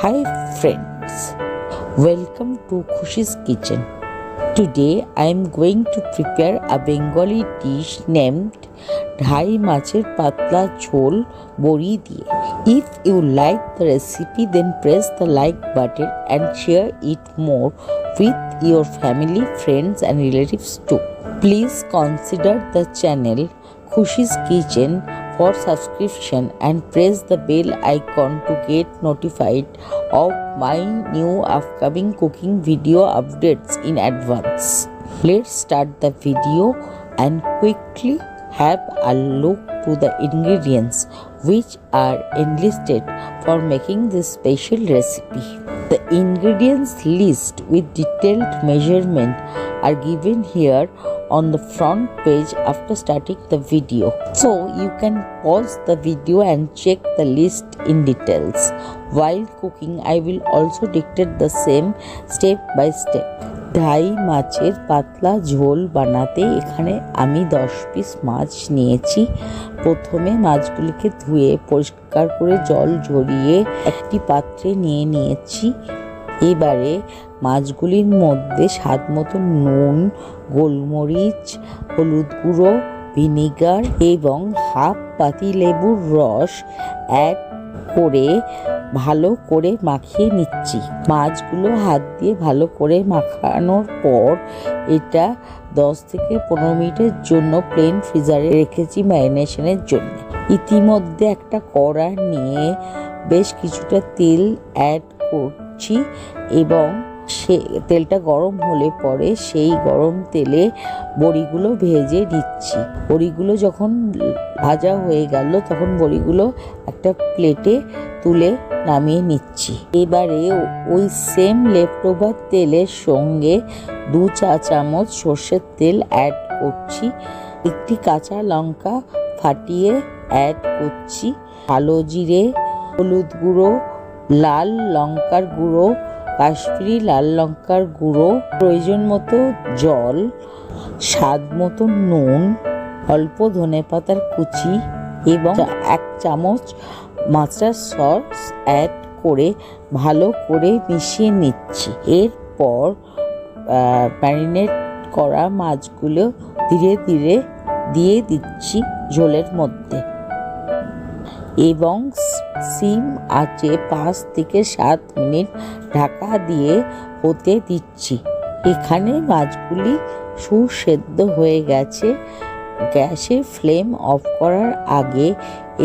Hi friends, welcome to Khushi's Kitchen. Today I am going to prepare a Bengali dish named ঢাই মাছের Patla ঝোল Bori দিয়ে If you like the recipe then press the like button and share it more with your family, friends and relatives too. Please consider the channel Khushi's Kitchen for subscription and press the bell icon to get notified of my new upcoming cooking video updates in advance. Let's start the video and quickly have a look to the ingredients which are enlisted for making this special recipe. The ingredients list with detailed measurement are given here on the front page after starting the video. So you can pause the video and check the list in details. While cooking, I will also dictate the same step by step. ঢাই মাছের পাতলা ঝোল বানাতে এখানে আমি দশ piece মাছ নিয়েছি প্রথমে মাছগুলিকে ধুয়ে পরিষ্কার করে জল ঝরিয়ে একটি পাত্রে নিয়ে নিয়েছি এবারে মাছগুলির মধ্যে স্বাদ মতো নুন, গোলমরিচ, হলুদ গুঁড়ো, ভিনিগার এবং হাফ পাতি লেবুর রস অ্যাড করে ভালো করে মাখিয়ে নিচ্ছি। মাছগুলো হাত দিয়ে ভালো করে মাখানোর পর এটা দশ থেকে পনেরো মিনিটের জন্য প্লেন ফ্রিজারে রেখেছি ম্যারিনেশনের জন্য। ইতিমধ্যে একটা কড়া নিয়ে বেশ কিছুটা তেল অ্যাড করছি এবং সে তেলটা গরম হলে পরে সেই গরম তেলে বড়িগুলো ভেজে দিচ্ছি বড়িগুলো যখন ভাজা হয়ে গেল, তখন বড়িগুলো একটা প্লেটে তুলে নামিয়ে নিচ্ছি। এবারে ওই সেম লেফট ওভার তেলের সঙ্গে দু চা চামচ সর্ষের তেল অ্যাড করছি। একটি কাঁচা লঙ্কা ফাটিয়ে অ্যাড করছি। কালো জিরে, হলুদ গুঁড়ো, লাল লঙ্কার গুঁড়ো কাশ্মীরি লাল লঙ্কার গুঁড়ো, প্রয়োজন মতো জল, স্বাদ মতো নুন, অল্প ধনে পাতার কুচি এবং এক চামচ মাছটার সস অ্যাড করে ভালো করে মিশিয়ে নিচ্ছি। এরপর ম্যারিনেট করা মাছগুলো ধীরে ধীরে দিয়ে দিচ্ছি ঝোলের মধ্যে এবং সিম আঁচে পাঁচ থেকে সাত মিনিট ঢাকা দিয়ে হতে দিচ্ছি। এখানে মাছগুলি সুসেদ্ধ হয়ে গেছে। গ্যাসের ফ্লেম অফ করার আগে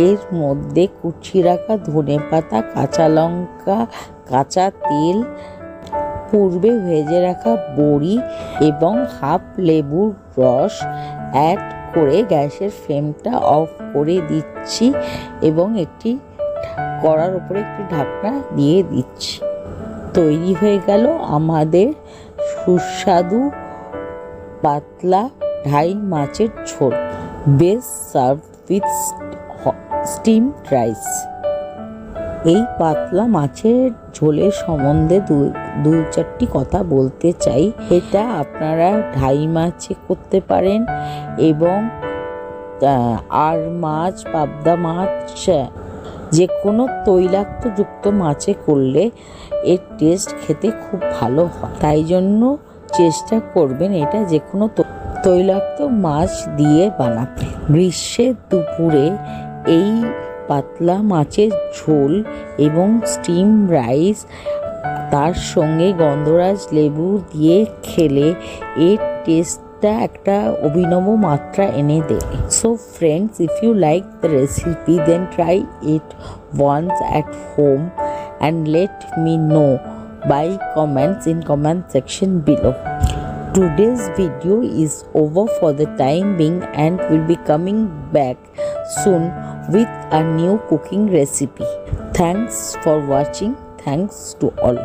এর মধ্যে কুচি রাখা ধনে পাতা, কাঁচা লঙ্কা, কাঁচা তেল, পূর্বে ভেজে রাখা বড়ি এবং হাফ লেবুর রস অ্যাড করে গ্যাসের ফ্লেমটা অফ করে দিচ্ছি এবং একটি কড়ার উপরে একটি ঢাকনা দিয়ে দিচ্ছি। তৈরি হয়ে গেল আমাদের সুস্বাদু পাতলা ঢাই মাছের ঝোল best serve with steam rice এই পাতলা মাছের ঝোলের সম্বন্ধে দু দু চারটি কথা বলতে চাই। এটা আপনারা ঢাই মাছে করতে পারেন এবং আর মাছ, পাবদা মাছ যে কোনো তৈলাক্তযুক্ত মাছে করলে এর টেস্ট খেতে খুব ভালো হয়। তাই জন্য চেষ্টা করবেন এটা যে কোনো তৈলাক্ত মাছ দিয়ে বানাতে। গ্রীষ্মের দুপুরে এই পাতলা মাছের ঝোল এবং স্টিম রাইস তার সঙ্গে গন্ধরাজ লেবু দিয়ে খেলে এর টেস্টটা একটা অভিনব মাত্রা এনে দেবে so friends if you like the recipe then try it once at home and let me know by comments in comment section below today's video is over for the time being and will be coming back soon with a new cooking recipe thanks for watching thanks to all